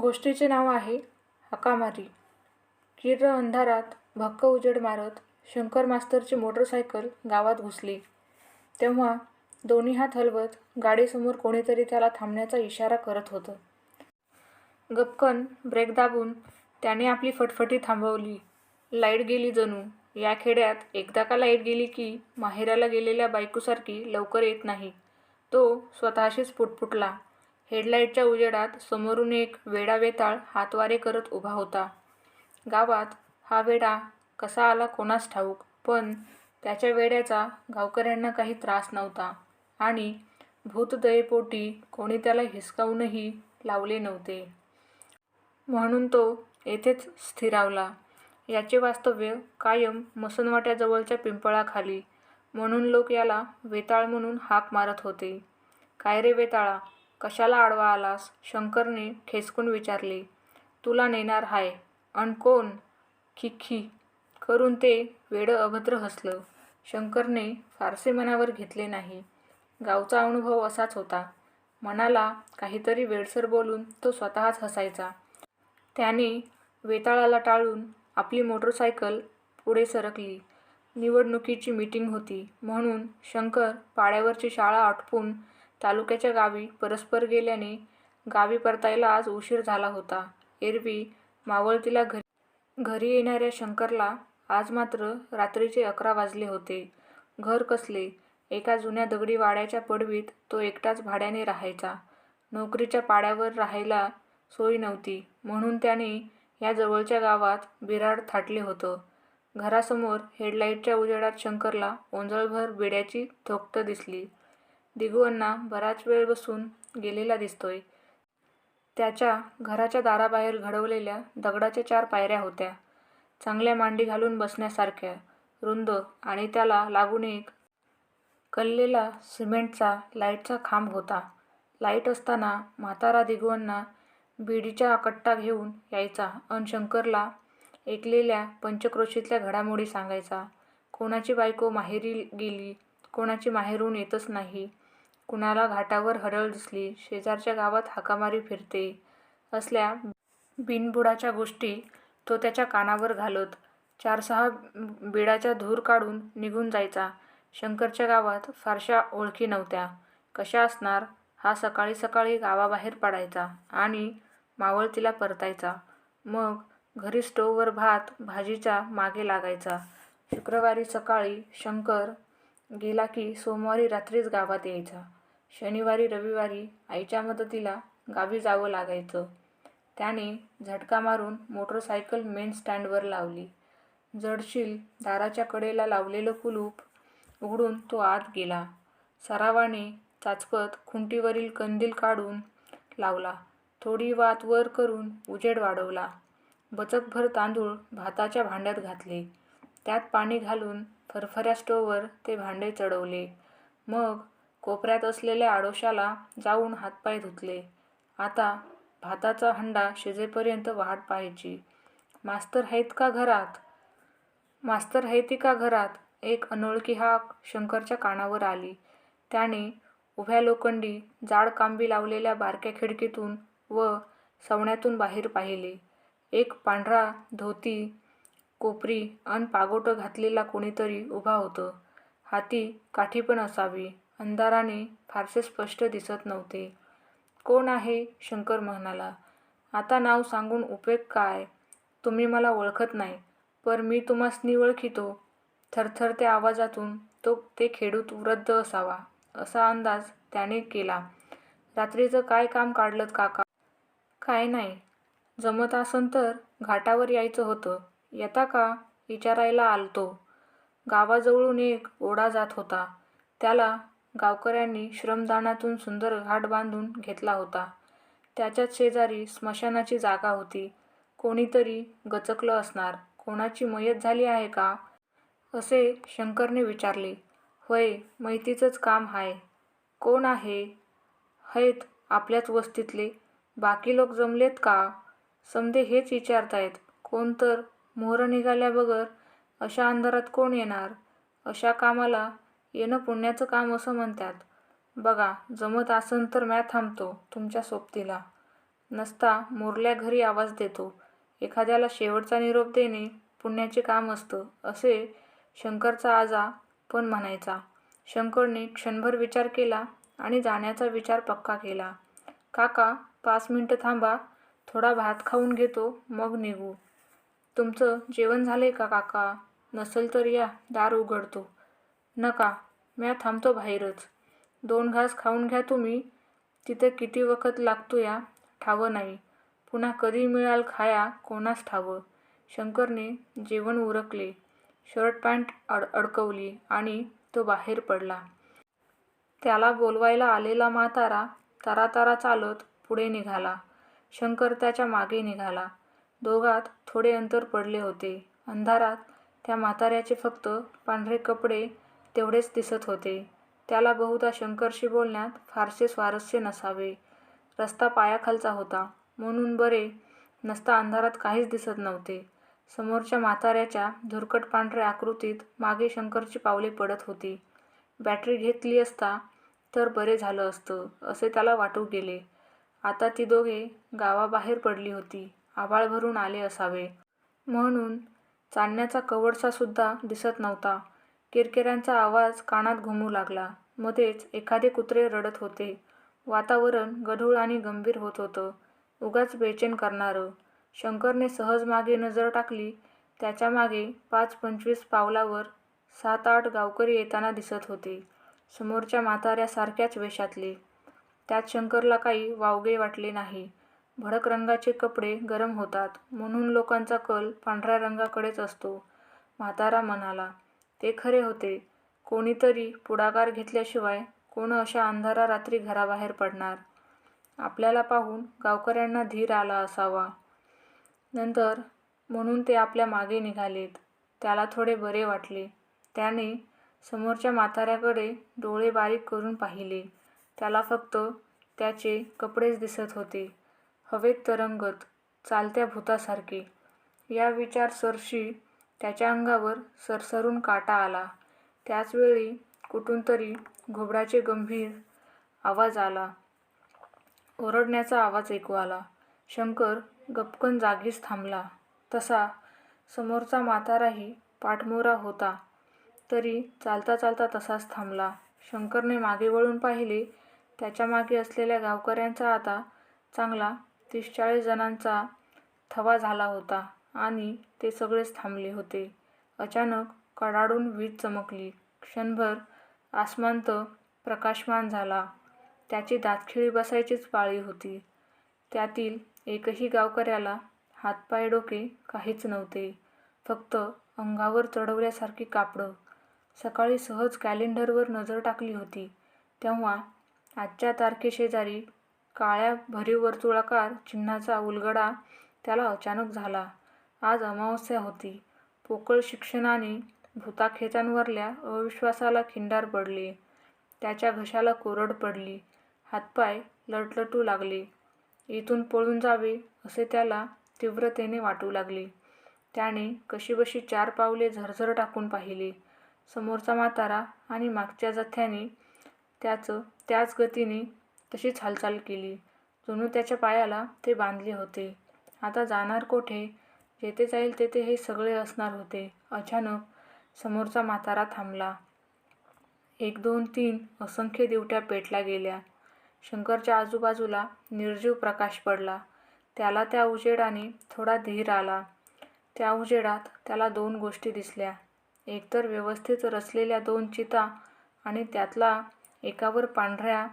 गोष्टीचे नाव आहे हाकामारी. किर्र अंधारात भक्क उजेड मारत शंकर मास्तरची मोटरसायकल गावात घुसली. तेव्हा दोन्ही हात हलवत गाडीसमोर कोणीतरी त्याला थांबण्याचा इशारा करत होतं. गपकन ब्रेक दाबून त्याने आपली फटफटी थांबवली. लाइट गेली जणू. या खेड्यात एकदा का लाइट गेली की माहेराला गेलेल्या बायकोसारखी लवकर येत नाही. तो स्वतःशीच पुटपुटला. हेडलाईटच्या उजेडात समोरून एक वेडा वेताळ हातवारे करत उभा होता. गावात हा वेडा कसा आला कोणास ठाऊक पण त्याच्या वेड्याचा गावकऱ्यांना काही त्रास नव्हता आणि भूतदयेपोटी कोणी त्याला हिसकावूनही लावले नव्हते. म्हणून तो येथेच स्थिरावला. याचे वास्तव्य कायम मसनवाट्याजवळच्या पिंपळाखाली म्हणून लोक याला वेताळ म्हणून हाक मारत होते. काय रे वेताळा कशाला आडवा आलास? शंकरने ठेसकून विचारले. तुला नेणार हाय. अन कोण? खिखी. करून ते वेडं अभद्र हसलं. शंकरने फारसे मनावर घेतले नाही. गावचा अनुभव असाच होता. मनाला काहीतरी वेडसर बोलून तो स्वतःच हसायचा. त्याने वेताळाला टाळून आपली मोटरसायकल पुढे सरकली. निवडणुकीची मीटिंग होती. म्हणून शंकर पाड्यावरची शाळा आटपून तालुक्याच्या गावी परस्पर गेल्याने गावी परतायला आज उशीर झाला होता. एरवी मावळतीला घरी घरी येणाऱ्या शंकरला आज मात्र रात्रीचे अकरा वाजले होते. घर कसले? एका जुन्या दगडी वाड्याच्या पडवीत तो एकटाच भाड्याने राहायचा. नोकरीच्या पाड्यावर राहायला सोय नव्हती. म्हणून त्याने या जवळच्या गावात बिराड थाटले होतं. घरासमोर हेडलाईटच्या उजेडात शंकरला ओंजळभर बेड्याची थोक्त दिसली. दिगूअण्णा बराच वेळ बसून गेलेला दिसतोय. त्याच्या घराच्या दाराबाहेर घडवलेल्या दगडाच्या चार पायऱ्या होत्या. चांगल्या मांडी घालून बसण्यासारख्या रुंद आणि त्याला लागून एक कललेला सिमेंटचा लाईटचा खांब होता. लाइट असताना म्हातारा दिगूअण्णा बिडीच्या कट्टा घेऊन यायचा अन शंकरला ऐकलेल्या पंचक्रोशीतल्या घडामोडी सांगायचा. कोणाची बायको माहेरी गेली कोणाची माहेरून येतच नाही कुणाला घाटावर हरळ दिसली शेजारच्या गावात हाकामारी फिरते असल्या बिनबुडाच्या गोष्टी तो त्याच्या कानावर घालत चार सहा बिडाच्या धूर काढून निघून जायचा. शंकरच्या गावात फारशा ओळखी नव्हत्या. कशा असणार? हा सकाळी सकाळी गावाबाहेर पडायचा आणि मावळतीला परतायचा. मग घरी स्टोववर भात भाजीच्या मागे लागायचा. शुक्रवारी सकाळी शंकर गेला की सोमवारी रात्रीच गावात यायचा. शनिवारी रविवारी आईच्या मदतीला गावी जावं लागायचं. त्याने झटका मारून मोटरसायकल मेन स्टँडवर लावली. जडशील दाराच्या कडेला लावलेलं कुलूप उघडून तो आत गेला. सरावाने चाचपत खुंटीवरील कंदील काढून लावला. थोडी वात वर करून उजेड वाढवला. बचकभर तांदूळ भाताच्या भांड्यात घातले. त्यात पाणी घालून फरफऱ्या स्टोवर ते भांडे चढवले. मग कोपऱ्यात असलेल्या आडोशाला जाऊन हातपाय धुतले. आता भाताचा हंडा शिजेपर्यंत वाट पाहायची. मास्तर आहेत का घरात? मास्तर आहेत का घरात? एक अनोळखी हाक शंकरच्या कानावर आली. त्याने उभ्या लोखंडी जाड कांबी लावलेल्या बारक्या खिडकीतून व सवण्यातून बाहेर पाहिले. एक पांढरा धोती कोपरी अन पागोटं घातलेला कोणीतरी उभा होतं. हाती काठी पण असावी. अंधाराने फारसे स्पष्ट दिसत नव्हते. कोण आहे? शंकर म्हणाला. आता नाव सांगून उपयोग काय? तुम्ही मला ओळखत नाही पर मी तुम्हासनी ओळखितो. थरथरत्या आवाजातून तो ते खेडूत वृद्ध असावा असा अंदाज त्याने केला. रात्रीचं काय काम काढलं काका? काय नाही. जमत असन तर घाटावर यायचं होतं. येता का? विचारायला आलतो. गावाजवळून एक ओढा जात होता. त्याला गावकऱ्यांनी श्रमदानातून सुंदर घाट बांधून घेतला होता. त्याच्याच शेजारी स्मशानाची जागा होती. कोणीतरी गचकलं असणार. कोणाची मयत झाली आहे का? असे शंकरने विचारले. होय मैतीचंच काम आहे कोण आहे? हैत आपल्याच वस्तीतले. बाकी लोक जमलेत का? समदे हेच विचारतायत. कोण तर मोहर निघाल्या बगर अशा अंधारात कोण येणार? अशा कामाला येणं पुण्याचं काम असं म्हणतात. बघा जमत असन तर म्या थांबतो तुमच्या सोबतीला. नसता मुरल्या घरी आवाज देतो. एखाद्याला शेवटचा निरोप देणे पुण्याचे काम असतं असे शंकरचा आजा पण म्हणायचा. शंकरने क्षणभर विचार केला आणि जाण्याचा विचार पक्का केला. काका पाच मिनटं थांबा थोडा भात खाऊन घेतो मग निघू. तुमचं जेवण झालंय का काका? नसेल तर या दार उघडतो. नका म्या थांबतो बाहेरच. दोन घास खाऊन घ्या तुम्ही. तिथं किती वखत लागतो या? ठावं नाही. पुन्हा कधी मिळाल खाया? कोणास ठावं? शंकरने जेवण उरकले. शर्ट पॅन्ट अड अडकवली आणि तो बाहेर पडला. त्याला बोलवायला आलेला म्हातारा तारातारा चालत पुढे निघाला. शंकर त्याच्यामागे निघाला. दोघात थोडे अंतर पडले होते. अंधारात त्या म्हाताऱ्याचे फक्त पांढरे कपडे तेवढेच दिसत होते. त्याला बहुधा शंकरशी बोलण्यात फारसे स्वारस्य नसावे. रस्ता पायाखालचा होता. म्हणून बरे नसता अंधारात काहीच दिसत नव्हते. समोरच्या म्हाताऱ्याच्या धुरकट पांढऱ्या आकृतीत मागे शंकरची पावले पडत होती. बॅटरी घेतली असता तर बरे झालं असतं असे त्याला वाटू गेले. आता ती दोघे गावाबाहेर पडली होती. आभाळ भरून आले असावे. म्हणून चांदण्याचा कवडसा सुद्धा दिसत नव्हता. किरकिऱ्यांचा आवाज कानात घुमू लागला. मध्येच एखादे कुत्रे रडत होते. वातावरण गढूळ आणि गंभीर होत होतं. उगाच बेचैन करणारं. शंकरने सहज मागे नजर टाकली. त्याच्यामागे पाच पंचवीस पावलावर सात आठ गावकरी येताना दिसत होते. समोरच्या म्हाताऱ्यासारख्याच वेशातले. त्यात शंकरला काही वावगे वाटले नाही. भडक रंगाचे कपडे गरम होतात. म्हणून लोकांचा कल पांढऱ्या रंगाकडेच असतो. म्हातारा म्हणाला ते खरे होते. कोणीतरी पुढाकार घेतल्याशिवाय कोण अशा अंधारा रात्री घराबाहेर पडणार? आपल्याला पाहून गावकऱ्यांना धीर आला असावा. नंतर म्हणून ते आपल्या मागे निघालेत. त्याला थोडे बरे वाटले. त्याने समोरच्या म्हाताऱ्याकडे डोळे बारीक करून पाहिले. त्याला फक्त त्याचे कपडेच दिसत होते. हवेत तरंगत चालत्या भूतासारखे. या विचारसरशी त्याच्या अंगावर सरसरून काटा आला. त्याचवेळी कुठून तरी घुबडाचे गंभीर आवाज आला. ओरडण्याचा आवाज ऐकू आला. शंकर गपकन जागीच थांबला. तसा समोरचा म्हाताराही पाठमोरा होता. तरी चालता चालता तसाच थांबला. शंकरने मागे वळून पाहिले त्याच्यामागे असलेल्या गावकऱ्यांचा आता चांगला तीस चाळीस जणांचा थवा झाला होता. आणि ते सगळेच थांबले होते. अचानक कडाडून वीज चमकली. क्षणभर आसमांत प्रकाशमान झाला. त्याची दातखिळी बसायचीच पाळी होती. त्यातील एकही गावकऱ्याला हातपाय डोके काहीच नव्हते. फक्त अंगावर चढवल्यासारखी कापडं. सकाळी सहज कॅलेंडरवर नजर टाकली होती. तेव्हा आजच्या तारखेशेजारी काळ्या भरीव वर्तुळाकार चिन्हाचा उलगडा त्याला अचानक झाला. आज अमावस्या होती. पोकळ शिक्षणाने भूताखेचांवरल्या अविश्वासाला खिंडार पडले. त्याच्या घशाला कोरड पडली. हातपाय लटलटू लागले. इथून पळून जावे असे त्याला तीव्रतेने वाटू लागले. त्याने कशीबशी चार पावले झरझर टाकून पाहिले. समोरचा म्हातारा आणि मागच्या जथ्याने त्याचं त्याच गतीने तशीच हालचाल केली. जणू त्याच्या पायाला ते बांधले होते. आता जाणार कोठे? जेथे जाईल तेथे हे सगळे असणार होते. अचानक समोरचा म्हातारा थांबला. एक दोन तीन असंख्य दिवट्या पेटल्या गेल्या. शंकरच्या आजूबाजूला निर्जीव प्रकाश पडला. त्याला त्या उजेडाने थोडा धीर आला. त्या उजेडात त्याला दोन गोष्टी दिसल्या. एकतर व्यवस्थित रचलेल्या दोन चिता आणि त्यातला एकावर पांढऱ्या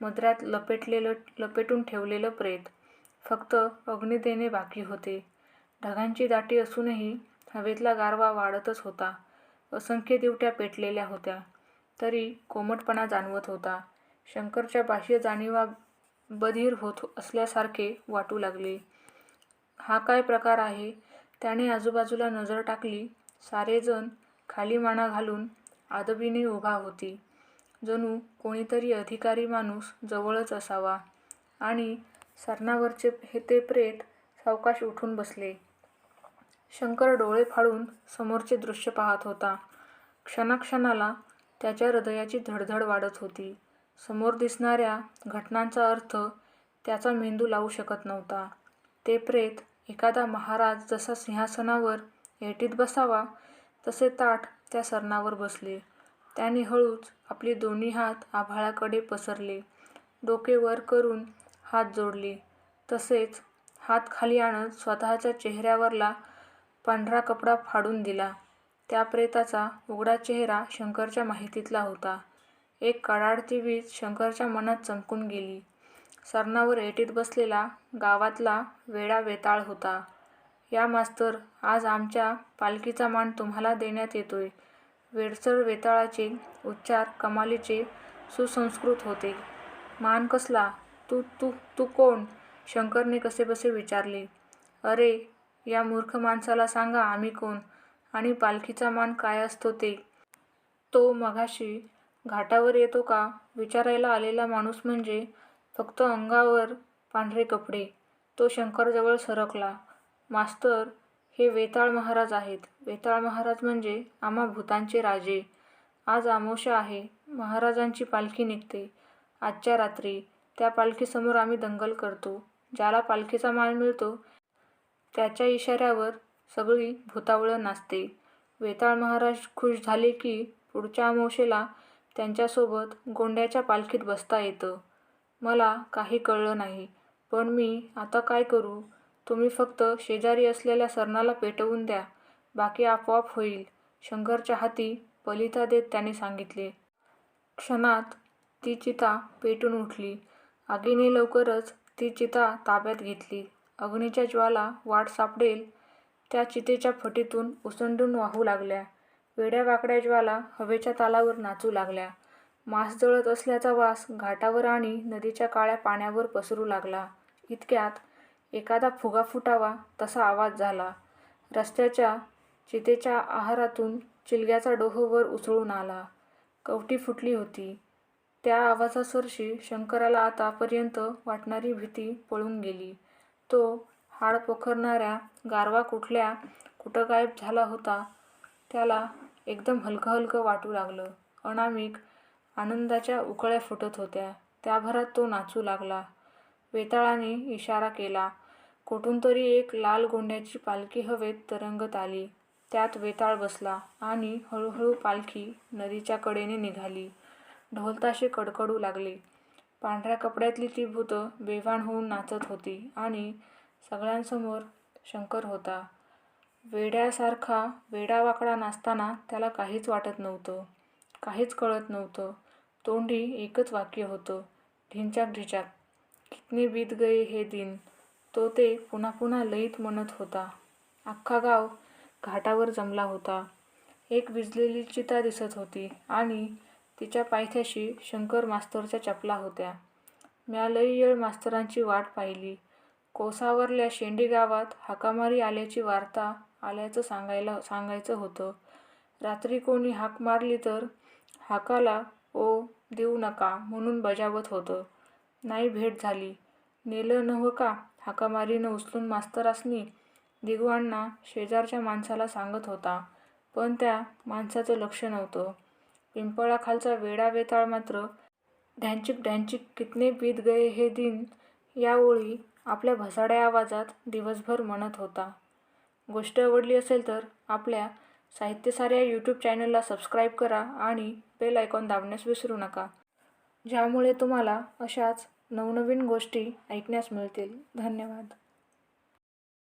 मद्र्यात लपेटलेलं लपेटून ठेवलेलं प्रेत. फक्त अग्नी देणे बाकी होते. ढगांची दाटी असूनही हवेतला गारवा वाढतच होता. असंख्य दिवट्या पेटलेल्या होत्या. तरी कोमटपणा जाणवत होता. शंकरच्या बाह्य जाणीवा बधीर होत असल्यासारखे वाटू लागले. हा काय प्रकार आहे? त्याने आजूबाजूला नजर टाकली. सारेजण खाली माना घालून आदबीने उभा होती. जणू कोणीतरी अधिकारी माणूस जवळच असावा. आणि सरणावरचे हे ते प्रेत सावकाश उठून बसले. शंकर डोळे फाडून समोरचे दृश्य पाहत होता क्षणाक्षणाला त्याच्या हृदयाची धडधड वाढत होती समोर दिसणाऱ्या घटनांचा अर्थ त्याचा मेंदू लावू शकत नव्हता. ते प्रेत एखादा महाराज जसा सिंहासनावर येटीत बसावा तसे ताट त्या सरणावर बसले. त्याने हळूच आपले दोन्ही हात आभाळाकडे पसरले, डोके वर करून हात जोडले. तसेच हात खाली आणत स्वतःच्या चेहऱ्यावरला पांढरा कपडा फाडून दिला. त्या प्रेताचा उघडा चेहरा शंकरच्या माहितीतला होता. एक कडाडती वीज शंकरच्या मनात चमकून गेली. सरणावर एटीत बसलेला गावातला वेडा वेताळ होता. या मास्तर, आज आमच्या पालखीचा मान तुम्हाला देण्यात येतोय. वेडसर वेताळाचे उच्चार कमालीचे सुसंस्कृत होते. मान कसला? तू तू तू कोण? शंकरने कसेबसे विचारले. अरे, या मूर्ख माणसाला सांगा आम्ही कोण आणि पालखीचा मान काय असतो ते. तो मघाशी घाटावर येतो का विचारायला आलेला माणूस म्हणजे फक्त अंगावर पांढरे कपडे. तो शंकरजवळ सरकला. मास्तर, हे वेताळ महाराज आहेत. वेताळ महाराज म्हणजे आम्हा भूतांचे राजे. आज आमोशा आहे. महाराजांची पालखी निघते. आजच्या रात्री. त्या पालखीसमोर आम्ही दंगल करतो. ज्याला पालखीचा मान मिळतो त्याच्या इशाऱ्यावर सगळी भुतावळं नाचते. वेताळ महाराज खुश झाले की पुढच्या अमावशेला त्यांच्यासोबत गोंड्याच्या पालखीत बसता येतं. मला काही कळलं नाही. पण मी आता काय करू? तुम्ही फक्त शेजारी असलेल्या सरणाला पेटवून द्या. बाकी आपोआप होईल, शंकरच्या हाती पलिता देत त्याने सांगितले. क्षणात ती चिता पेटून उठली. आगीने लवकरच ती चिता ताब्यात घेतली. अग्नीच्या ज्वाला वाट सापडेल त्या चितेच्या फटीतून उसंडून वाहू लागल्या. वेड्यावाकड्या ज्वाला हवेच्या तालावर नाचू लागल्या. मांस जळत असल्याचा वास घाटावर आणि नदीच्या काळ्या पाण्यावर पसरू लागला. इतक्यात एखादा फुगा फुटावा तसा आवाज झाला. रस्त्याच्या चितेच्या आहारातून चिलग्याचा डोह वर उसळून आला. कवटी फुटली होती. त्या आवाजासरशी शंकराला आतापर्यंत वाटणारी भीती पळून गेली. तो हाड पोखरणाऱ्या गारवा कुठल्या कुठं गायब झाला होता. त्याला एकदम हलकं हलकं वाटू लागलं. अनामिक आनंदाच्या उकळ्या फुटत होत्या. त्याभरात तो नाचू लागला. वेताळाने इशारा केला. कुठून तरी एक लाल गोंड्याची पालखी हवेत तरंगत आली. त्यात वेताळ बसला आणि हळूहळू पालखी नदीच्या कडेने निघाली. ढोलताशे कडकडू लागले. पांढऱ्या कपड्यातली ती भुतं बेभान होऊन नाचत होती आणि सगळ्यांसमोर शंकर होता. वेड्यासारखा वेडावाकडा नाचताना त्याला काहीच वाटत नव्हतं. काहीच कळत नव्हतं. तोंडी एकच वाक्य होतं. ढिंचाक ढिचाक कितने बीत गए हे दिन. तो ते पुन्हा पुन्हा लईत म्हणत होता. अख्खा गाव घाटावर जमला होता. एक विजलेली चिता दिसत होती आणि तिच्या पायथ्याशी शंकर मास्तरच्या चपला होत्या. म्या लई येळ मास्तरांची वाट पाहिली. कोसावरल्या शेंडी गावात हाकामारी आल्याची वार्ता आल्याचं सांगायला सांगायचं होतं. रात्री कोणी हाक मारली तर हाकाला ओ देऊ नका म्हणून बजावत होतं. नाही भेट झाली. नेलं नव्ह का हाकामारीनं उचलून मास्तरासनी दिगवांना शेजारच्या माणसाला सांगत होता. पण त्या माणसाचं लक्ष नव्हतं. पिंपळाखालचा वेडा वेताळ मात्र ढॅंचिक ढॅंचिक कितने बीत गये हे दिन या ओळी आपल्या भसाड्या आवाजात दिवसभर म्हणत होता. गोष्ट आवडली असेल तर आपल्या साहित्यसाऱ्या यूट्यूब चॅनलला सबस्क्राईब करा आणि बेल आयकॉन दाबण्यास विसरू नका. ज्यामुळे तुम्हाला अशाच नवनवीन गोष्टी ऐकण्यास मिळतील. धन्यवाद.